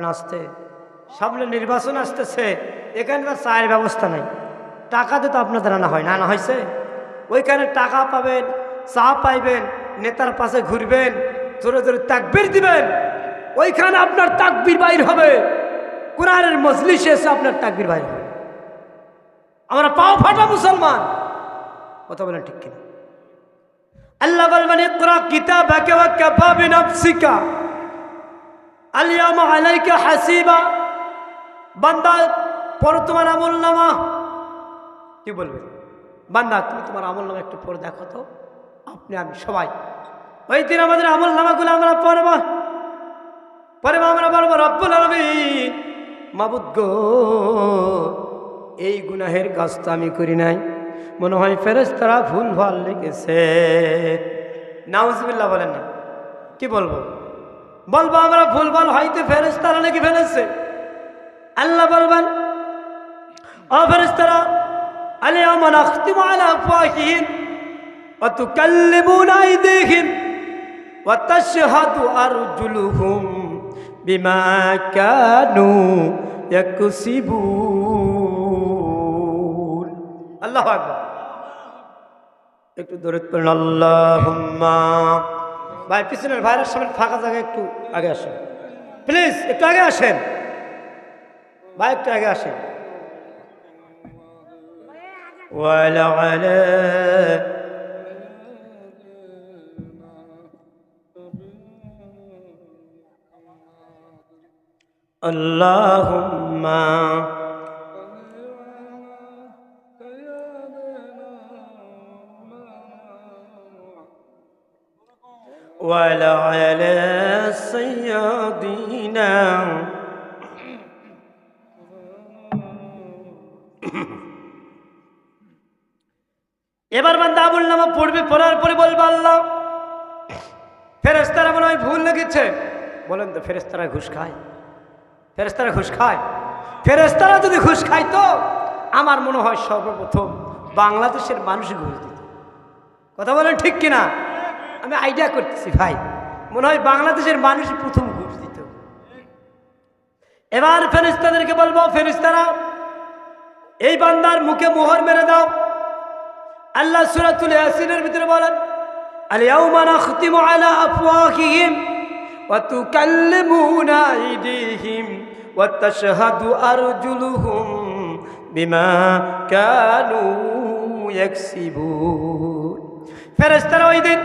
বলেন আসতে সামনে নির্বাচন আসতেছে, এখানে তো চায়ের ব্যবস্থা নাই। টাকাতে তো আপনাদের আনা হয় না, আনা হয়েছে। ওইখানে টাকা পাবেন, চা পাইবেন, নেতার পাশে ঘুরবেন, জোরে জোরে তাকবির দিবেন। ওইখানে আপনার তাকবির বাইর হবে। কোরআনের মজলিসে এসে আপনার তাকবির বাইর হবে। আমরা পাও ফাটা মুসলমান। কথা বলেন ঠিক কিনা? আল্লাহ বলবেন ইকরা কিতাবাকা ওয়া কাফা বিনাফসিকা। আলিয়ামা আলাইকা হাসিবা। বান্দা, পড়ো তোমার আমল নামা। কি বলবে? বান্দা, তুমি তোমার আমল নামা একটু পড়ে দেখো তো। আপনি, আমি, সবাই। ওই দিন আমাদের আমল নামাগুলো আমরা পড়ব। পরে আমরা বলব রব্বুল আলমিন। মাবুদ গো, এই গুনাহের কাজ তো আমি করি নাই। মনে হয় ফেরেস্তারা ভুল ভালো লিখেছে। নাউজবিল্লা বলেন না। কি বলব? বলব, আমরা ভুলবান হয়তো ফেরেস তারা নাকি ফেলেছে আল্লাহ বলবেন, ও ফেরেস তারা আলে আমার আখতিমালাহীন ও তু কাল্লিমুনাই দেখিন ও তাশহাদু আরজুলুহুম বিমা কানু ইয়াকসিবুন। আল্লাহু আকবার। একটু দরুদ আল্লাহ আল্লাহুম্মা ভাই পিছনের ভাইয়ের সামনে ফাঁকা জায়গায় একটু আগে আসেন প্লিজ একটু আগে আসেন ভাই একটু আগে আসেন ولعلى اللهم وعلى سيدنا এবার বান্দা আবুল নামা পড়বে পড়ার পরে বলবে আল্লাহ ফেরেস্তারা মনে হয় ভুল লেগেছে বলেন তো ফেরেস্তারা ঘুষ খায় ফেরেস্তারা ঘুষ খায় ফেরেস্তারা যদি ঘুষ খায় তো আমার মনে হয় সর্বপ্রথম বাংলাদেশের মানুষই ঘুষ দিত কথা বলেন ঠিক কিনা আমি আইডিয়া করতেছি, ভাই। মনে হয় বাংলাদেশের মানুষ প্রথম ঘুষ দিত। এবার ফেরিস্তাদেরকে বলব ফেরিস্তারা এই বান্দার মুখে মোহর মেরে দাও। আল্লাহ সুরাতুল ইয়াসিনের ভিতরে বলেন আলিয়াউমা নাখতিমু আলা আফওয়াহিহিম ওয়া তুকাল্লিমুনা আইদিহিম ওয়া তাশহাদু আরজুলুহুম বিমা কানু ইয়াকসিবুন। ফেরেশতারা ওই দিন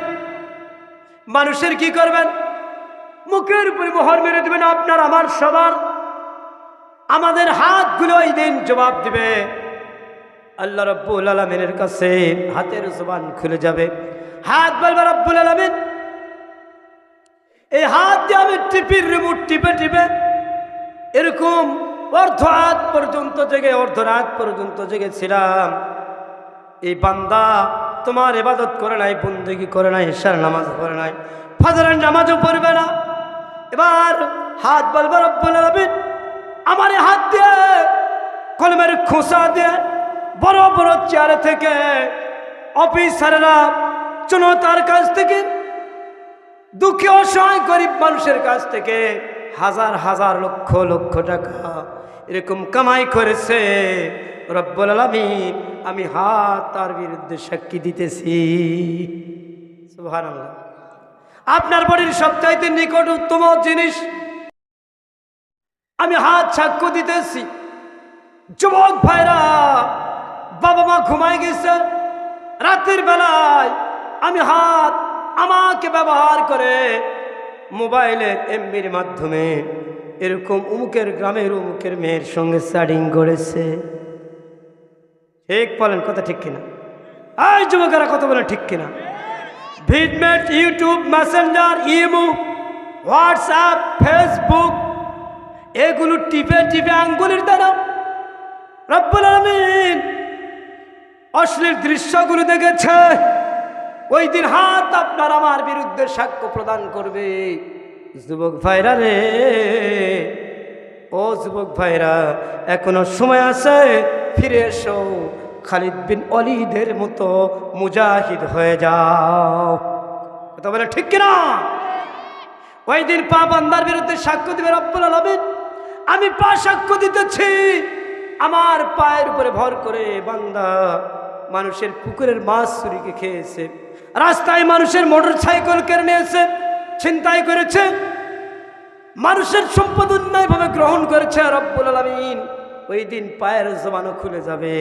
মানুষের কি করবেন? মুখের উপরে মোহর মেরে দেবেন আপনার, আমার, সবার। আমাদের হাতগুলো ওই দিন জবাব দিবে। আল্লাহ রব্বুল আলমিনের কাছে হাতের জবান খুলে যাবে। হাত বলবে, রব্বুল আলমিন, এই হাত দিয়ে আমি টিপির রিমোট টিপে টিপে এরকম অর্ধ হাত পর্যন্ত জেগে, অর্ধ রাত পর্যন্ত জেগেছিলাম। এই বান্দা তোমার এবাদত করে নাই, বন্দেগি করে নাই, ঈশার নামাজ পড়ে নাই, ফাজারের নামাজও পড়বে না। এবার হাত বলবে আমার হাত দিয়ে কলমের খোসা দিয়ে বড় বড় চেয়ারে থেকে অফিসারেরা জনতার কাছ থেকে, দুঃখী, অসহায়, গরিব মানুষের কাছ থেকে হাজার হাজার লক্ষ লক্ষ টাকা এরকম কামাই করেছে। রব্বুল আলামিন আমি হাত তার বিরুদ্ধে সাক্ষী দিতেছি। আপনার বাড়ির সবচাইতে নিকট উত্তম জিনিস, আমি হাত সাক্ষ্য দিতেছি। যুবক ভাইরা, বাবা মা ঘুমাই গেছে। রাতের বেলায় আমি হাত আমাকে ব্যবহার করে মোবাইলের এমবির মাধ্যমে এরকম উমুকের গ্রামের উমুকের মেয়ের সঙ্গে স্টাডিং করেছে। ঠিক বলেন, কথা ঠিক কিনা? এই যুবকেরা কথা বলেন ঠিক কিনা? VidMate YouTube Messenger imo WhatsApp Facebook এগুলো টিপে টিপে আঙ্গুলের দ্বারা রব্বুল আলমিন অশ্লীল দৃশ্যগুলো দেখেছে। ওই দিন হাত আপনার আমার বিরুদ্ধে সাক্ষ্য প্রদান করবে। যুবক ভাইরা রে ও যুবক ভাইরা, এখনও সময় আছে, ফিরে এসো। খালিদ বিন অলিদের মতো মুজাহিদ হয়ে যাও। কথা বলে ঠিক কিনা? ওই দিন পা বান্দার বিরুদ্ধে সাক্ষ্য দিবে রব্বুল আমি পা সাক্ষ্য দিতেছি। আমার পায়ের উপরে ভর করে বান্দা মানুষের পুকুরের মাছ চুরিকে খেয়েছে, রাস্তায় মানুষের মোটর সাইকেল কেড়ে নিয়েছে, ছিনতাই করেছে। মানুষের সম্পদ অন্যায়ভাবে গ্রহণ করেছে রব্বুল আলমিন, ওই দিন পায়ের জমানো খুলে যাবে।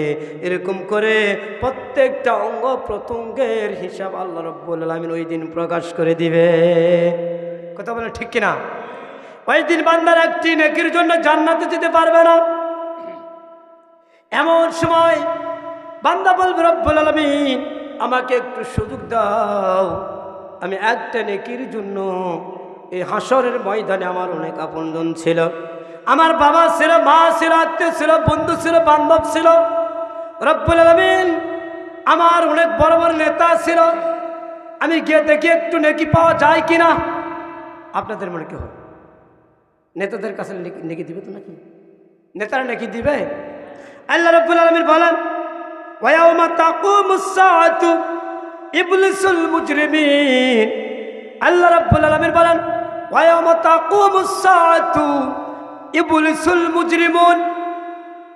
এরকম করে প্রত্যেকটা অঙ্গ প্রত্যঙ্গের হিসাব আল্লাহ রব্বুল আলমিন ওই দিন প্রকাশ করে দিবে। কথা বলে ঠিক কিনা? ওই দিন বান্দার একটি নেকির জন্য জান্নাতে যেতে পারবে না। এমন সময় বান্দা বলবে, রব্বুল আলমিন, আমাকে একটু সুযোগ দাও। আমি একটা নেকির জন্য এই হাসরের ময়দানে আমার অনেক আপনজন ছিল। আমার বাবা ছিল, মা ছিল, আত্মীয় ছিল, বন্ধু ছিল, বান্ধব ছিল। রব্বুল আলমিন আমার অনেক বড় বড় নেতা ছিল। আমি গিয়ে দেখি একটু নেকি পাওয়া যায় কি না আপনাদের মনে কি হয়? নেতাদের কাছে নেকি- দিবে তো নাকি? নেতারা নাকি দিবে? আল্লাহ রব্বুল আলমিন বলেন ইবলিসুল মুজরিমিন। আল্লাহ রাব্বুল বলেন ইবলিসুল মুজরিমুন।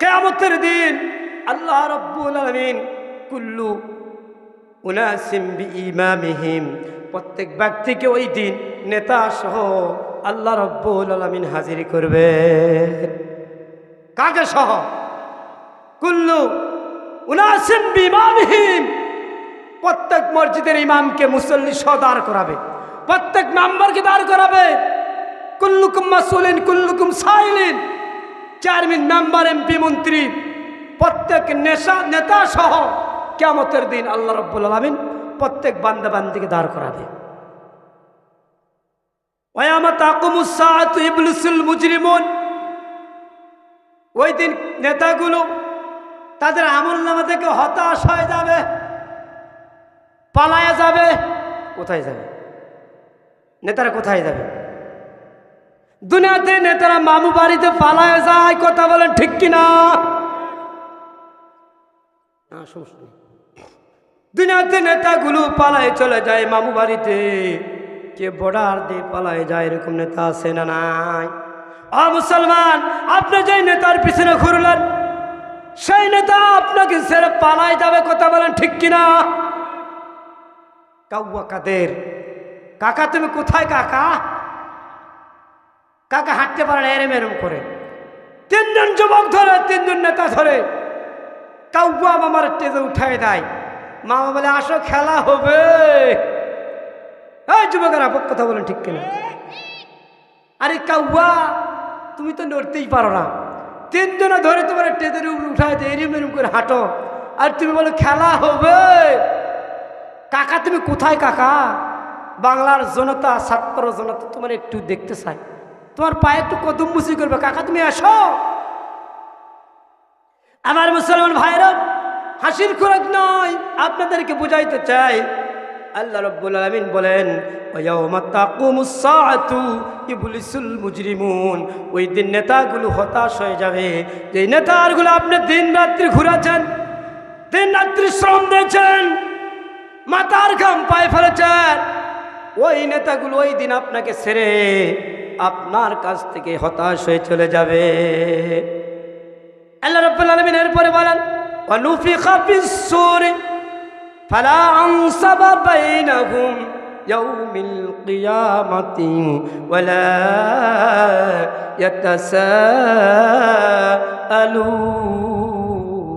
কিয়ামতের দিন আল্লাহ রাব্বুল আলামিন কুল্লু উনাসিম বিইমামিহিম, প্রত্যেক ব্যক্তিকে ওই দিন নেতা সহ আল্লাহ রব্বুল আলামিন হাজির করবে। কাকে সহ? কুল্লু উনাসিম বিমামহিম প্রত্যেক মসজিদের ইমামকে মুসল্লি সহ দাঁড় করাবে। প্রত্যেক মেম্বারকে দাঁড় করাবে। কুল্লুকুম মাসুলিন কুল্লুকুম সাইলিন। চেয়ারম্যান মেম্বার এমপি, মন্ত্রী, প্রত্যেক নেশা নেতা সহ কেমতের দিন আল্লাহ রব্বুল আলমিন প্রত্যেক বান্দা বান্দিকে দাঁড় করাবে। ওই দিন নেতাগুলো তাদের আমল নামা থেকে হতাশ হয়ে যাবে, পালায়া যাবে, কোথায় যাবে? নেতারা কোথায় যাবে? দুনিয়াতে নেতারা মামু বাড়িতে পালায় যায় কথা বলেন ঠিক কিনা? না, সমস্যা নেই। দুনিয়াতে নেতাগুলো পালায় চলে যায় মামু বাড়িতে। কে বর্ডার দিয়ে পালায় যায় এরকম নেতা আছে না নাই? আ মুসলমান আপনি যে নেতার পিছনে ঘুরলেন সেই নেতা আপনাকে ছেড়ে পালায় যাবে কথা বলেন ঠিক কিনা? কাউয়া কাদের? কাকা, তুমি কোথায় কাকা? কাকা হাঁটতে পারে না, এরম এরম করে। তিনজন যুবক ধরে, তিনজন নেতা ধরে। কাউয়া মামার টেজে উঠায় দেয়। মামা বলে, আসো, খেলা হবে। এই যুবকেরা কথা বলেন ঠিক কিনা? আরে কাউয়া, তুমি তো নড়তেই পারো না। তিনজনে ধরে তোমার টেজের উপরে উঠায় দেয়, এরম এরম করে হাঁটো। আর তুমি বলো, খেলা হবে। কাকা, তুমি কোথায় কাকা? বাংলার জনতা, ছাত্র জনতা, তোমার একটু দেখতে চাই। তোমার পায়ে একটু কদম মুসি করবে। কাকা, তুমি আসো। আমার মুসলমান ভাইরা হাসির খোরাক নয়, আপনাদেরকে বুঝাইতে চাই। আল্লাহ রব্বুল আলমিন বলেন মুজরিমুন। ওই দিন নেতাগুলো হতাশ হয়ে যাবে। যে নেতারগুলো আপনি দিন রাত্রি ঘুরাচ্ছেন দিন রাত্রি শ্রম দিয়েছেন, মাথার ঘাম পায়ে ফেলেছেন ওই নেতাগুলো ওই দিন আপনাকে ছেড়ে আপনার কাছ থেকে হতাশ হয়ে চলে যাবে আল্লাহ রাব্বুল আলামিন এরপরে বলেন ওয়ানুফিখা ফিস-সূর ফালা আনসাবা বাইনাহুম ইয়াউমিল কিয়ামাতি ওয়ালা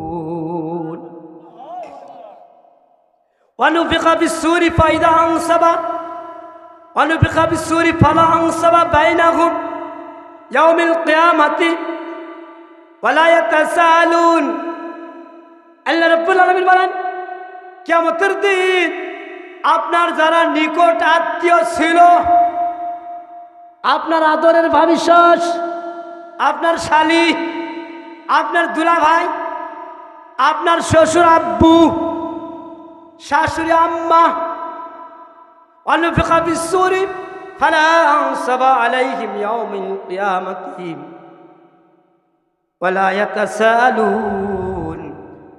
ইয়াতাসাআলুন ونفخ بالسور فإذا أنصب ونفخ بالسور فلا أنصب بينهم يوم القيامة ولا يتساءلون আল্লাহ রব্বুল আলমিন বলেন কেমতের দিন আপনার যারা নিকট আত্মীয় ছিল আপনার আদরের ভবিষ্যৎ আপনার শালি আপনার দুলা ভাই আপনার শ্বশুর আব্বু শাশুড়ি আম্মা ونفخ بالسور فلا أنصب عليهم يوم القيامة ولا يتساءلون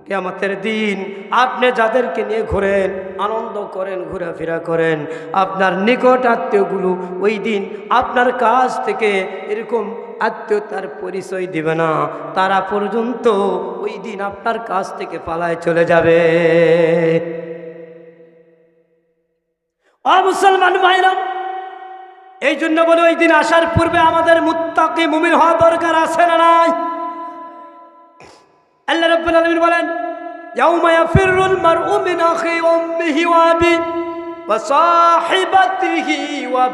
কেয়ামতের দিন আপনি যাদেরকে নিয়ে ঘোরেন আনন্দ করেন ঘোরাফেরা করেন আপনার নিকট আত্মীয়গুলো ওই দিন আপনার কাছ থেকে এরকম আত্মীয়তার পরিচয় দিবে না তারা পর্যন্ত ওই দিন আপনার কাছ থেকে পালায় চলে যাবে অ, মুসলমান ভাইরা এই জন্য বলে ওই দিন আসার পূর্বে আমাদের মুত্তাকি মুমিন হওয়া দরকার আছে না নাই? ওয়া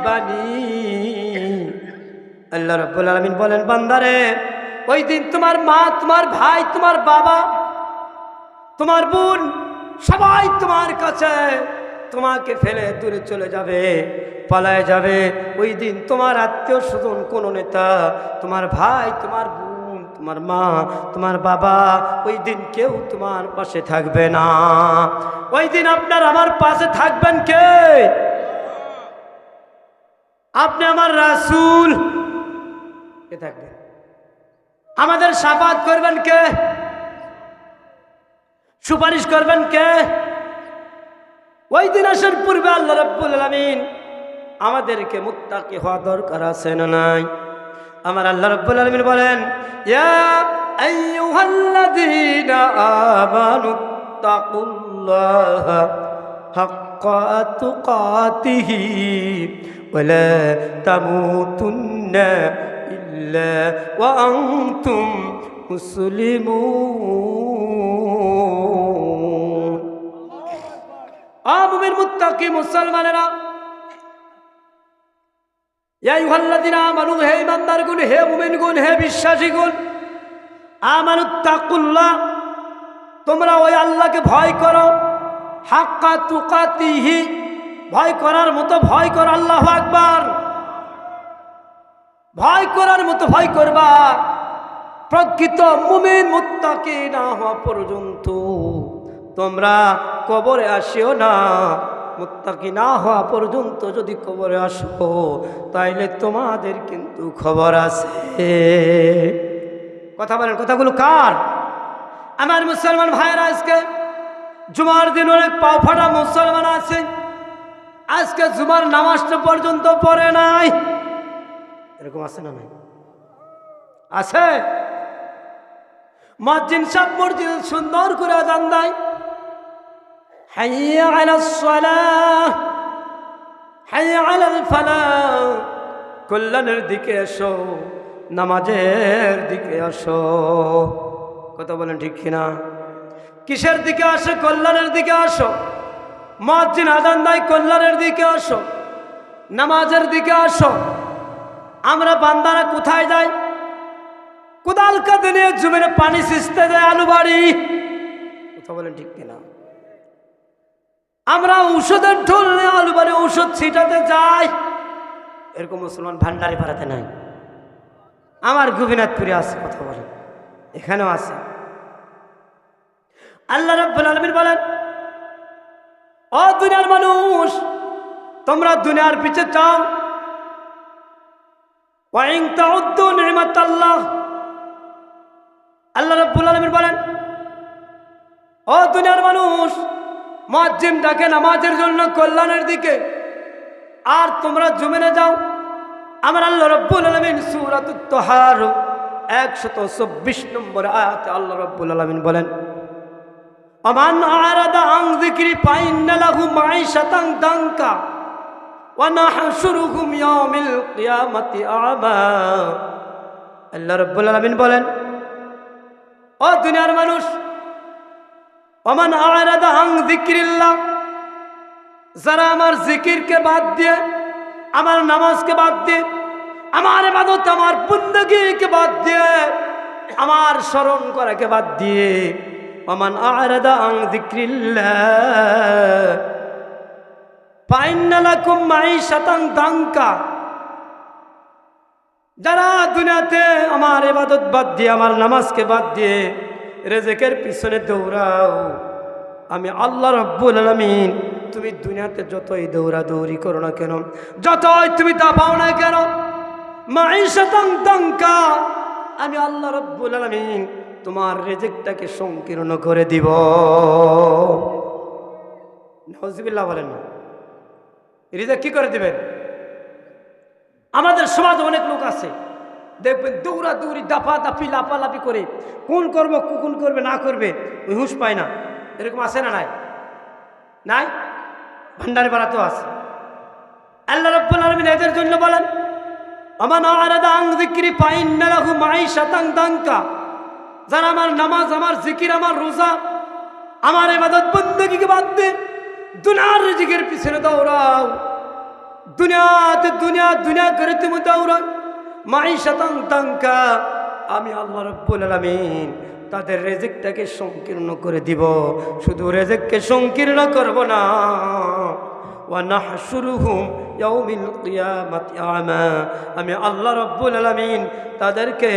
আল্লাহ বলেন ওই দিন তোমার মা, তোমার ভাই, তোমার বাবা, তোমার বোন সবাই তোমার কাছে তোমাকে ফেলে দূরে চলে যাবে, পালায় যাবে। ওই দিন তোমার আত্মীয় স্বজন কোন নেতা, তোমার ভাই, তোমার বোন, তোমার মা, তোমার বাবা, ওই দিন কেউ তোমার পাশে থাকবে না। ওই দিন আপনার আমার পাশে থাকবেন কে? আপনি আমার রাসূল। কে থাকবেন আমাদের সাফাত করবেন কে? সুপারিশ করবেন কে? ওই দিন আসার পূর্বে আল্লাহ রাব্বুল আলামিন আমাদেরকে মুত্তাকি হওয়া দরকার আছে না নাই? আমার আল্লাহ রাব্বুল আলামিন বলেন, ইয়া আমুমিন মুত্তাকি মুসলমানেরা। আমানু, হে ইমানদারগুন হে মুমিনগুন হে বিশ্বাসীগুন আমানু তাকুল্লাহ তোমরা ওই আল্লাহকে ভয় করো। হাক্কা তুকাতিহি, ভয় করার মতো ভয় কর, আল্লাহ আকবার। ভয় করার মতো ভয় করবা। প্রকৃত মুমিন মুত্তাকি না হওয়া পর্যন্ত। তোমরা কবরে আসিও না। মুত্তাকি না হওয়া পর্যন্ত যদি কবরে আসো, তাইলে তোমাদের কিন্তু খবর আছে। কথা বলেন, কথাগুলো কার? আমার মুসলমান ভাইয়েরা, আজকে জুমার দিন অনেক পাও ফাটা মুসলমান আছে। আজকে জুমার নামাজটা পর্যন্ত পড়ে নাই। এরকম আছে না নাই? আছে। মসজিদ সব মসজিদ সুন্দর করে আজান দেয়। হাইয়া আলাস সালাহ হাইয়া আলাল ফালাহ কল্যাণের দিকে এসো, নামাজের দিকে আসো। কথা বলেন ঠিক কিনা? কিসের দিকে আসো? কল্যাণের দিকে আসো। মসজিদ আজান দেয়, কল্যাণের দিকে আসো। নামাজের দিকে আসো। আমরা বান্দারা কোথায় যাই? কোদাল কাঁদে নিয়ে জমিনে পানি সিস্তে যায় আলু বাড়ি কথা বলেন ঠিক কিনা? আমরা ঔষধের ঢোল নিয়ে আলু বাড়ি ঔষধ ছিটাতে যাই। এরকম মুসলমান ভান্ডারি পাড়াতে নাই। আমার গোপীনাথপুরে আছে, কথা বলেন। এখানেও আছে। আল্লাহ রাব্বুল আলামিন বলেন অ দুনিয়ার মানুষ, তোমরা দুনিয়ার পিছে চাও আল্লাহ রাব্বুল আলামিন বলেন, ও দুনিয়ার মানুষ মুয়াজ্জিম ডাকে নামাজের জন্য কল্যাণের দিকে। আর তোমরা জমিনে যাও। আমার আল্লাহ রব্বুল আলমিন সুরাতুত তোহার একশত চব্বিশ নম্বর আয়াতে আল্লাহ রব্বুল আলমিন বলেন বলেন, ও দুনিয়ার মানুষ অমান আরাদা আং যিকরিল্লাহ। যারা আমার জিকিরকে বাদ দিয়ে, আমার নামাজকে বাদ দিয়ে, আমার এবাদত আমার বন্দগিকে বাদ দিয়ে, আমার স্মরণ করাকে বাদ দিয়ে অমান আরাদা আং যিকরিল্লাহ। পাইন্নালাকুম মাই শতাং দাঙ্কা। যারা দুনিয়াতে আমার এবাদত বাদ দিয়ে, আমার নামাজকে বাদ দিয়ে রেজেকের পিছনে দৌড়াও। আমি আল্লাহ রব্বুল আলমিন, তুমি দুনিয়াতে যতই দৌড়া দৌড়ি করো না কেন, যতই তুমি তা পাও না কেন আমি আল্লাহ রব্বুল আলমিন তোমার রেজেকটাকে সংকীর্ণ করে দিব। নজিবিল্লাহ বলেন না। রিজেক কি করে দিবেন? আমাদের সমাজে অনেক লোক আছে দেখবেন দৌড়া দৌড়ি দাফা দাফি লাফালাফি করে কোন কর্ম কোন করবে, না করবে, ওই হুঁশ পায় না। এরকম আছে না নাই? নাই? ভান্ডারে বাড়াতেও আছে। আল্লাহ রব্বুল আলমিন এদের জন্য বলেন আমার আলাদা আং জিক্রি পাইন মেলাহু মাই শতাং দাঙ্কা। যারা আমার নামাজ, আমার জিকির আমার রোজা, আমার এবাদত বন্দগিকে বাদ দে দুনিয়ার রিজিকের পিছনে দৌড়াও। দুনিয়াতে দুনিয়া দুনিয়া করে তুমি দৌড়াও। মাই শতাং আমি আল্লাহ রব্বুল আলমিন তাদের রেজেকটাকে সংকীর্ণ করে দিব। শুধু রেজেককে সংকীর্ণ করব না। আমা আল্লাহ রব্বুল আলামিন তাদেরকে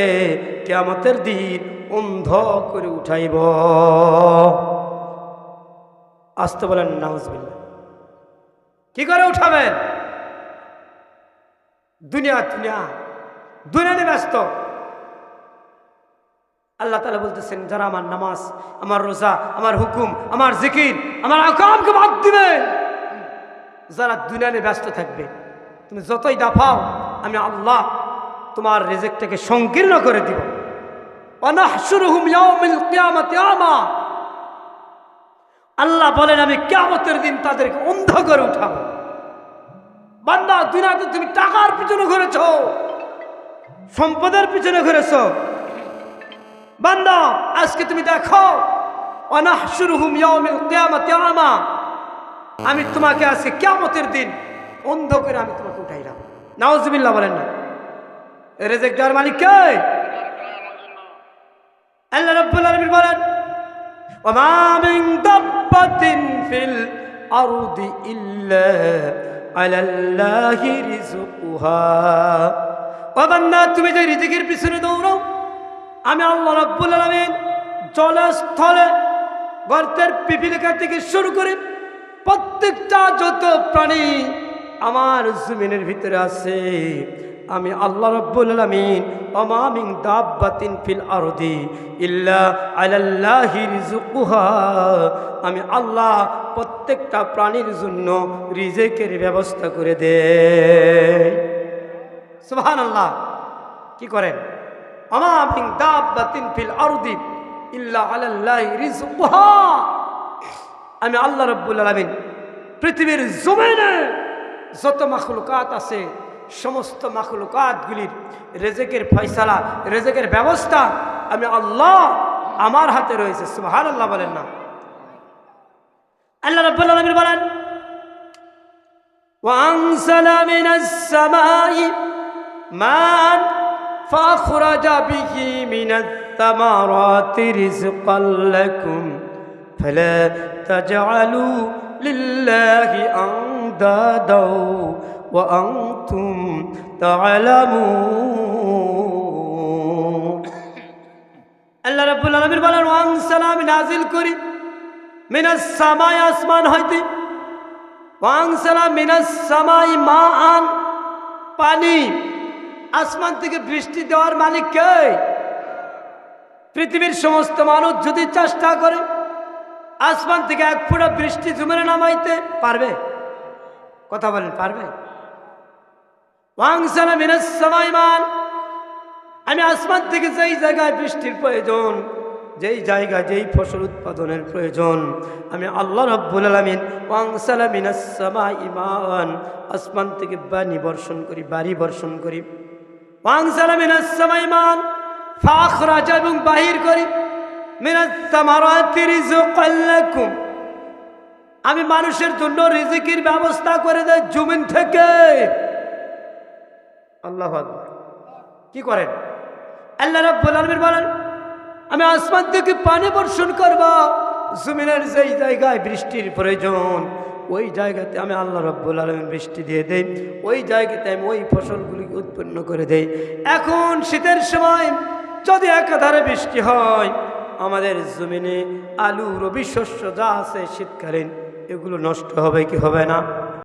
কিয়ামতের দিন অন্ধ করে উঠাইব। আসতে বলেন, নাউজবিল্লাহ। কি করে উঠাবেন? দুনিয়া দুনিয়া। দুনিয়া ব্যস্ত। আল্লাহ তালা বলতেছেন, যারা আমার নামাজ, আমার রোজা, আমার হুকুম, আমার জিকির, আমার আকামকে বাদ দিবে যারা দুনিয়া ব্যস্ত থাকবে, তুমি যতই দাফাও, আমি আল্লাহ তোমার রেজেকটাকে সংকীর্ণ করে দিব। আল্লাহ বলেন, আমি কিয়ামতের দিন তাদেরকে অন্ধ করে উঠাবো। বান্দা দুনিয়াতে তুমি টাকার পিছনে ঘুরেছ। সম্পদের পিছনে ঘুরেছ। বান্দা, আজকে তুমি দেখো আমা। তোমাকে আজকে কিয়ামতের দিন অন্ধ করে আমি তোমাকে উঠাইলাম। নাউজুবিল্লাহ বলেন না। রেজেক দেওয়ার মালিক কে? আল্লাহ রাব্বুল আলামিন বলেন ওমা মিন দাব্বাতিন ফিল আরদি ইল্লা আলাল্লাহি রিজকুহা ও বান্দা তুমি যে রিজিকের পিছনে দৌড়াও আমি আল্লাহ রাব্বুল আলামিন জলে স্থলে গর্তের পিপিলিকা থেকে শুরু করে প্রত্যেকটা যত প্রাণী আমার জমিনের ভিতরে আছে, আমি আল্লাহ রব্বুল আলামিন অমামিন দাব্বাতিন ফিল আরদি ইল্লা আলাল্লাহি রিজকুহা আমি আল্লাহ প্রত্যেকটা প্রাণীর জন্য রিজেকের ব্যবস্থা করে দেই সুবহানাল্লাহ কি করেন অমামিন দাব্বাতিন ফিল আরদি ইল্লা আলাল্লাহি রিজকুহা আমি আল্লাহ রব্বুল আলমিন পৃথিবীর জমিনে যত মাখলুকাত আছে সমস্ত মাখলুকাতগুলির রেজেকের ফয়সালা রেজেকের ব্যবস্থা আমি আল্লাহ আমার হাতে রয়েছে সুহার আল্লাহ বলেন না আল্লাহ রব্বুল আলমিন বলেন وأنزل من السماء ماء فأخرج به من الثمرات رزقا لكم فلا تجعلوا لله أندادا وأنتم تعلمون আল্লাহ রাব্বুল আলামিন বলেন ওয়াং সালাম নাজিল করি মিনাস সামাই আসমান হইতে ওয়াং সালাম মিনাস সামাই মা আন পানি আসমান থেকে বৃষ্টি দেওয়ার মালিক কে? পৃথিবীর সমস্ত মানুষ যদি চেষ্টা করে আসমান থেকে এক ফোঁটা বৃষ্টি জুমেরে নামাইতে পারবে? কথা বলেন, পারবে? আমি আসমান থেকে যেই জায়গায় বৃষ্টির প্রয়োজন, যেই জায়গায় যেই ফসল উৎপাদনের প্রয়োজন, আমি আল্লাহ রব্বুল আলমিন ওয়াংসালা মিনাস সামাইমান আসমান থেকে বাণী বর্ষণ করি বাড়ি বর্ষণ করি। সামাইমান ফাখ রাজা এবং বাহির করি আমি মানুষের জন্য রিজিকির ব্যবস্থা করে দেয় জমিন থেকে। আল্লাহ কি করেন? আল্লাহ রব্বুল বলেন, আমি আসমান থেকে পানি বর্ষণ করব। জমিনের যেই জায়গায় বৃষ্টির প্রয়োজন ওই জায়গাতে আমি আল্লাহ রব্বুল আলমিন বৃষ্টি দিয়ে দেই, ওই জায়গাতে আমি ওই ফসলগুলি উৎপন্ন করে দেই। এখন শীতের সময় যদি একাধারে বৃষ্টি হয়, আমাদের জমিনে আলু রবি শস্য যা আছে শীতকালীন, এগুলো নষ্ট হবে কি হবে না?